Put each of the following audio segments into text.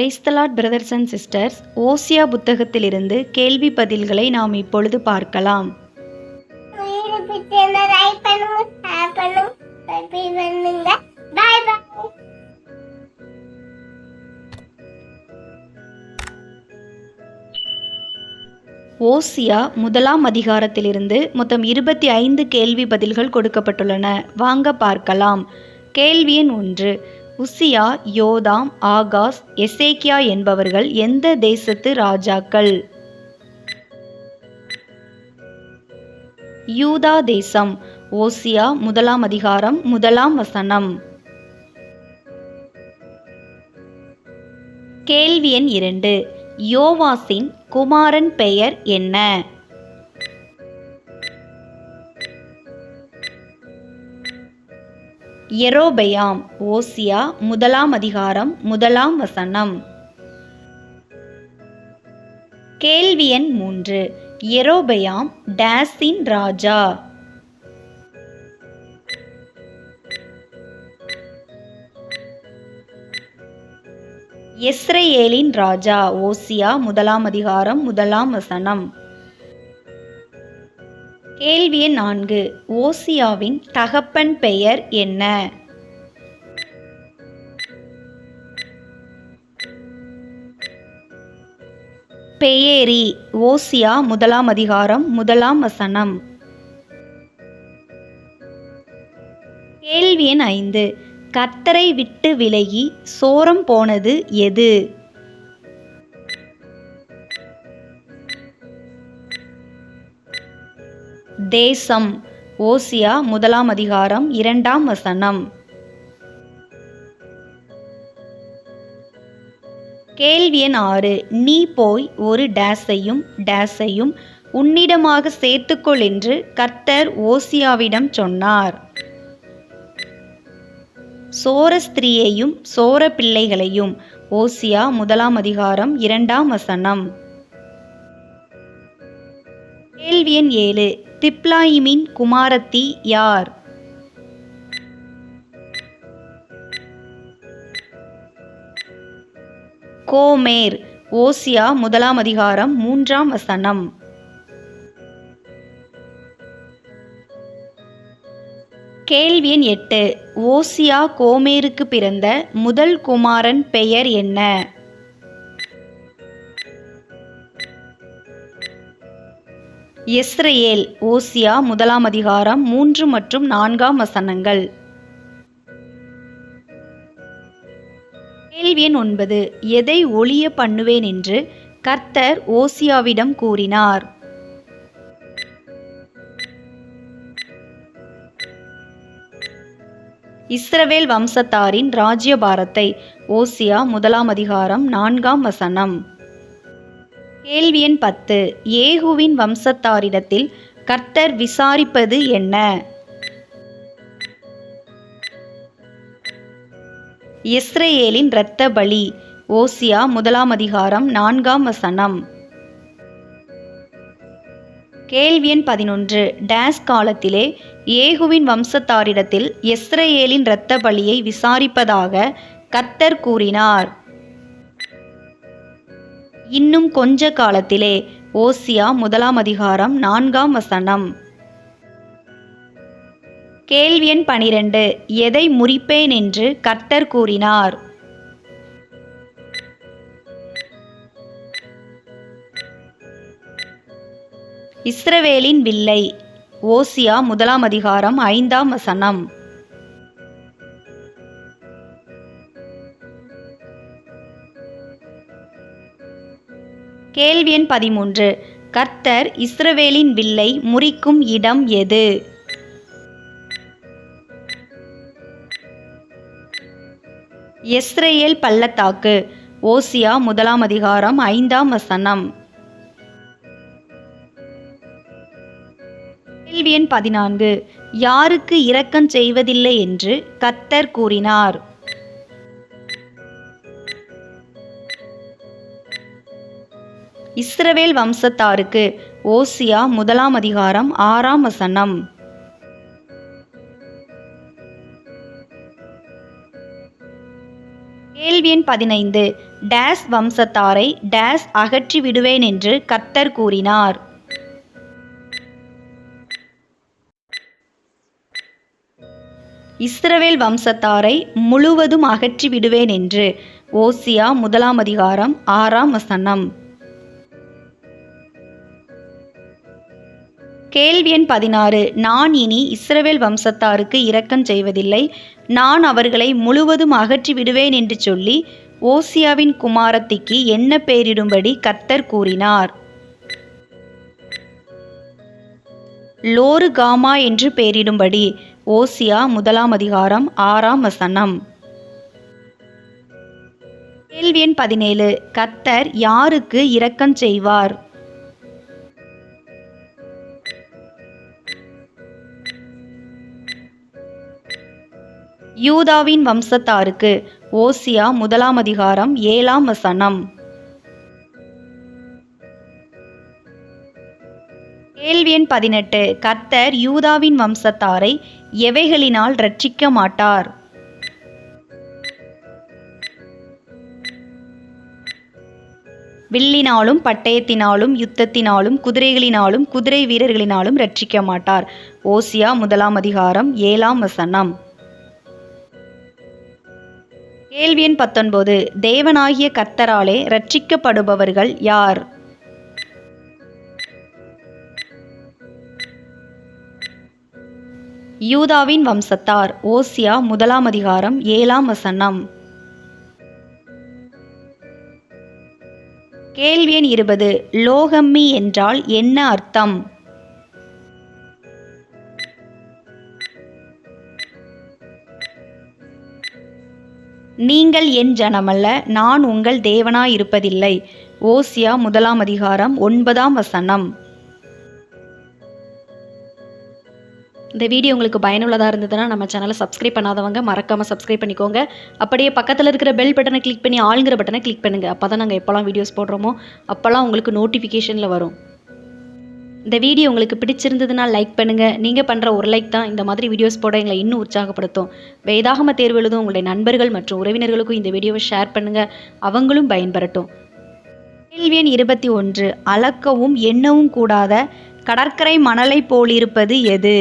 Praise the Lord brothers and sisters Hosea புத்தகத்திலிருந்து கேள்வி பதில்களை நாம் இப்பொழுது பார்க்கலாம். ஓசியா முதலாம் அதிகாரத்திலிருந்து மொத்தம் இருபத்தி ஐந்து கேள்வி பதில்கள் கொடுக்கப்பட்டுள்ளன. வாங்க பார்க்கலாம். கேள்வி எண் ஒன்று. உசியா யோதாம் ஆகாஸ் எசேக்கியா என்பவர்கள் எந்த தேசத்து ராஜாக்கள்? யூதா தேசம் ஓசியா முதலாம் அதிகாரம் முதலாம் வசனம். கேள்வி எண் இரண்டு யோவாசின் குமாரன் பெயர் என்ன? எரோபெயாம் ஓசியா முதலாம் அதிகாரம் முதலாம் வசனம். கேள்வி எண் மூன்று. எரோபெயாம் டேஸின் ராஜா. எஸ்ரேலின் ராஜா ஓசியா முதலாம் அதிகாரம் முதலாம் வசனம். கேள்வி எண் நான்கு. ஓசியாவின் தகப்பன் பெயர் என்ன? பெயேரி ஓசியா முதலாம் அதிகாரம் முதலாம் வசனம். கேள்வி எண் ஐந்து. கர்த்தரை விட்டு விலகி சோரம் போனது எது? தேசம். ஓசியா முதலாம் அதிகாரம் இரண்டாம் வசனம். கேள்வி எண் ஆறு. நீ போய் ஒரு டேஸையும் டேஸையும் உன்னிடமாக சேர்த்துக்கொள் என்று கர்த்தர் ஓசியாவிடம் சொன்னார். சோர ஸ்திரீயையும் சோர பிள்ளைகளையும் ஓசியா முதலாம் அதிகாரம் இரண்டாம் வசனம். கேள்வி எண் ஏழு. திப்லாயிமின் குமாரத்தி யார்? கோமேர் ஓசியா முதலாம் அதிகாரம் மூன்றாம் வசனம். கேள்வி எண் எட்டு. ஓசியா கோமேருக்கு பிறந்த முதல் குமாரன் பெயர் என்ன? எஸ்ரேல் ஓசியா முதலாம் அதிகாரம் மூன்று மற்றும் நான்காம் வசனங்கள். கேள்வி எண் ஒன்பது எதை ஒளிய பண்ணுவேன்? என்று கர்த்தர் ஓசியாவிடம் கூறினார். இஸ்ரவேல் வம்சத்தாரின் ராஜ்யபாரத்தை ஓசியா முதலாம் அதிகாரம் நான்காம் வசனம். கேள்வி எண் பத்து. ஏகுவின் வம்சத்தாரிடத்தில் கர்த்தர் விசாரிப்பது என்ன? இஸ்ரேலின் இரத்த பலி. ஓசியா முதலாம் அதிகாரம் நான்காம் வசனம். கேள்வி எண் பதினொன்று. டேஸ் காலத்திலே ஏகுவின் வம்சத்தாரிடத்தில் எஸ்ரேலின் இரத்த பலியை விசாரிப்பதாக கர்த்தர் கூறினார். இன்னும் கொஞ்ச காலத்திலே ஓசியா முதலாம் அதிகாரம் நான்காம் வசனம். கேள்வி எண் பனிரெண்டு. எதை முறிப்பேன் என்று கர்த்தர் கூறினார். இஸ்ரவேலின் வில்லை. ஓசியா முதலாம் அதிகாரம் ஐந்தாம் வசனம். கேள்வி எண் பதிமூன்று. கர்த்தர் இஸ்ரவேலின் வில்லை முறிக்கும் இடம் எது? எஸ்ரேல் பள்ளத்தாக்கு. ஓசியா முதலாம் அதிகாரம் ஐந்தாம் வசனம். கேள்வி எண் பதினான்கு. யாருக்கு இரக்கம் செய்வதில்லை என்று கர்த்தர் கூறினார். இஸ்ரவேல் வம்சத்தாருக்கு ஓசியா முதலாம் அதிகாரம் ஆறாம் வசனம். கேள்வி எண் பதினைந்து. டேஸ் வம்சத்தாரை டேஸ் அகற்றி விடுவேன் என்று கத்தர் கூறினார். இஸ்ரவேல் வம்சத்தாரை முழுவதும் அகற்றி விடுவேன் என்று ஓசியா முதலாம் அதிகாரம் ஆறாம் வசனம். கேள்வி எண் பதினாறு. நான் இனி இஸ்ரவேல் வம்சத்தாருக்கு இரக்கம் செய்வதில்லை. நான் அவர்களை முழுவதும் அகற்றி விடுவேன் என்று சொல்லி ஓசியாவின் குமாரத்திக்கு என்ன பெயரிடும்படி கர்த்தர் கூறினார். லோரு காமா என்று பெயரிடும்படி ஓசியா முதலாம் அதிகாரம் ஆறாம் வசனம். கேள்வி எண் பதினேழு. கர்த்தர் யாருக்கு இரக்கம் செய்வார்? யூதாவின் வம்சத்தாருக்கு ஓசியா முதலாம் அதிகாரம் ஏழாம் வசனம். கேள்வி எண் பதினெட்டு. கர்த்தர் யூதாவின் வம்சத்தாரை எவைகளினால் ரட்சிக்க மாட்டார்? வில்லினாலும் பட்டயத்தினாலும் யுத்தத்தினாலும் குதிரைகளினாலும் குதிரை வீரர்களினாலும் ரட்சிக்க மாட்டார். ஓசியா முதலாம் அதிகாரம் ஏழாம் வசனம். கேள்வி எண் பத்தொன்பது. தேவனாகிய கர்த்தராலே ரட்சிக்கப்படுபவர்கள் யார்? யூதாவின் வம்சத்தார். ஓசியா முதலாம் அதிகாரம் ஏழாம் வசனம். கேள்வி எண் இருபது. லோகம்மி என்றால் என்ன அர்த்தம்? நீங்கள் என் ஜனமல்ல நான் உங்கள் தேவனாயிருப்பதில்லை. ஓசியா முதலாம் அதிகாரம் ஒன்பதாம் வசனம். இந்த வீடியோ உங்களுக்கு பயனுள்ளதாக இருந்ததுன்னா நம்ம சேனலை சப்ஸ்கிரைப் பண்ணாதவங்க மறக்காமல் சப்ஸ்கிரைப் பண்ணிக்கோங்க. அப்படியே பக்கத்தில் இருக்கிற பெல் பட்டனை கிளிக் பண்ணி ஆளுங்கிற பட்டனை கிளிக் பண்ணுங்கள் அப்போ தான் நாங்கள் எப்போல்லாம் வீடியோஸ் போடுறோமோ அப்போல்லாம் உங்களுக்கு நோட்டிஃபிகேஷனில் வரும். இந்த வீடியோ உங்களுக்கு பிடிச்சிருந்ததுன்னா லைக் பண்ணுங்கள் நீங்கள் பண்ணுற ஒரு லைக் தான் இந்த மாதிரி வீடியோஸ் போட எங்களை இன்னும் உற்சாகப்படுத்தும். வேதாகம தேர்வு எழுதும் உங்களுடைய நண்பர்கள் மற்றும் உறவினர்களுக்கும் இந்த வீடியோவை ஷேர் பண்ணுங்கள் அவங்களும் பயன்பெறட்டும். கேள்வி எண் இருபத்தி ஒன்று அளக்கவும் எண்ணவும் கூடாத கடற்கரை மணலை போலிருப்பது எது?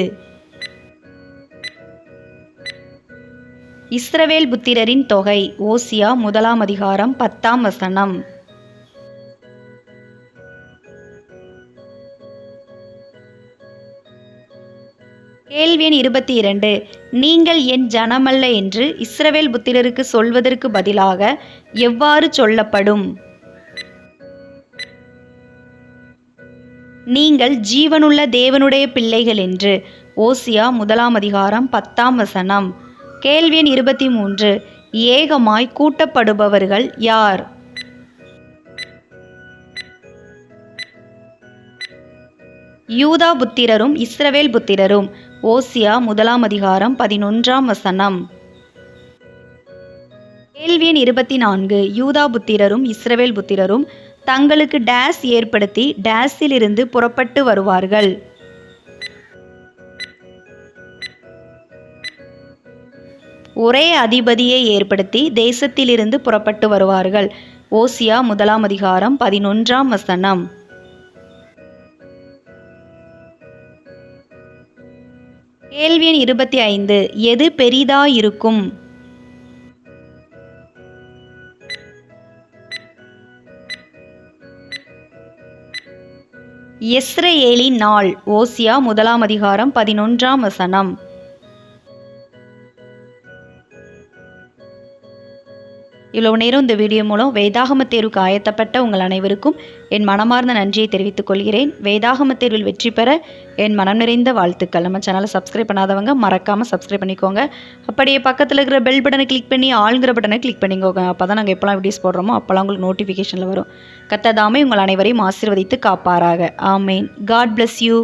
இஸ்ரவேல் புத்திரரின் தொகை ஓசியா முதலாம் அதிகாரம் பத்தாம் வசனம். கேள்வி எண் இருபத்தி இரண்டு நீங்கள் என் ஜனமல்ல என்று இஸ்ரவேல் புத்திரருக்கு சொல்வதற்கு பதிலாக எவ்வாறு சொல்லப்படும்? நீங்கள் ஜீவனுள்ள தேவனுடைய பிள்ளைகள் என்று ஓசியா முதலாம் அதிகாரம் பத்தாம் வசனம். கேள்வி எண் இருபத்தி மூன்று ஏகமாய் கூட்டப்படுபவர்கள் யார்? யூதா புத்திரரும் இஸ்ரவேல் புத்திரரும் ஓசியா முதலாம் அதிகாரம் பதினொன்றாம் வசனம். கேள்வி இருபத்தி நான்கு யூதா புத்திரரும் இஸ்ரவேல் புத்திரரும் தங்களுக்கு டேஸ் ஏற்படுத்தி டேஸிலிருந்து புறப்பட்டு வருவார்கள். ஒரே அதிபதியை ஏற்படுத்தி தேசத்திலிருந்து புறப்பட்டு வருவார்கள். ஓசியா முதலாம் அதிகாரம் பதினொன்றாம் வசனம். கேள்வி எண் இருபத்தி ஐந்து எது பெரிதாயிருக்கும்? எஸ்ரேலி நாள் ஓசியா முதலாம் அதிகாரம் பதினொன்றாம் வசனம். இவ்வளவு நேரம் இந்த வீடியோ மூலம் வேதாகம தேர்வுக்கு ஆயத்தப்பட்ட உங்கள் அனைவருக்கும் என் மனமார்ந்த நன்றியை தெரிவித்துக் கொள்கிறேன். வேதாகம தேர்வில் வெற்றி பெற என் மனம் நிறைந்த வாழ்த்துக்கள். நம்ம சேனலை சப்ஸ்கிரைப் பண்ணாதவங்க மறக்காமல் சப்ஸ்கிரைப் பண்ணிக்கோங்க. அப்படியே பக்கத்தில் இருக்கிற பெல் பட்டனை கிளிக் பண்ணி ஆளுங்கிற பட்டனை கிளிக் பண்ணிக்கோங்க. அப்போ தான் நாங்கள் எப்போல்லாம் வீடியோஸ் போடுறோமோ அப்போலாம் உங்களுக்கு நோட்டிஃபிகேஷனில் வரும். கத்ததாமே உங்கள் அனைவரையும் ஆசீர்வதித்து காப்பாராக. ஆமேன். God bless you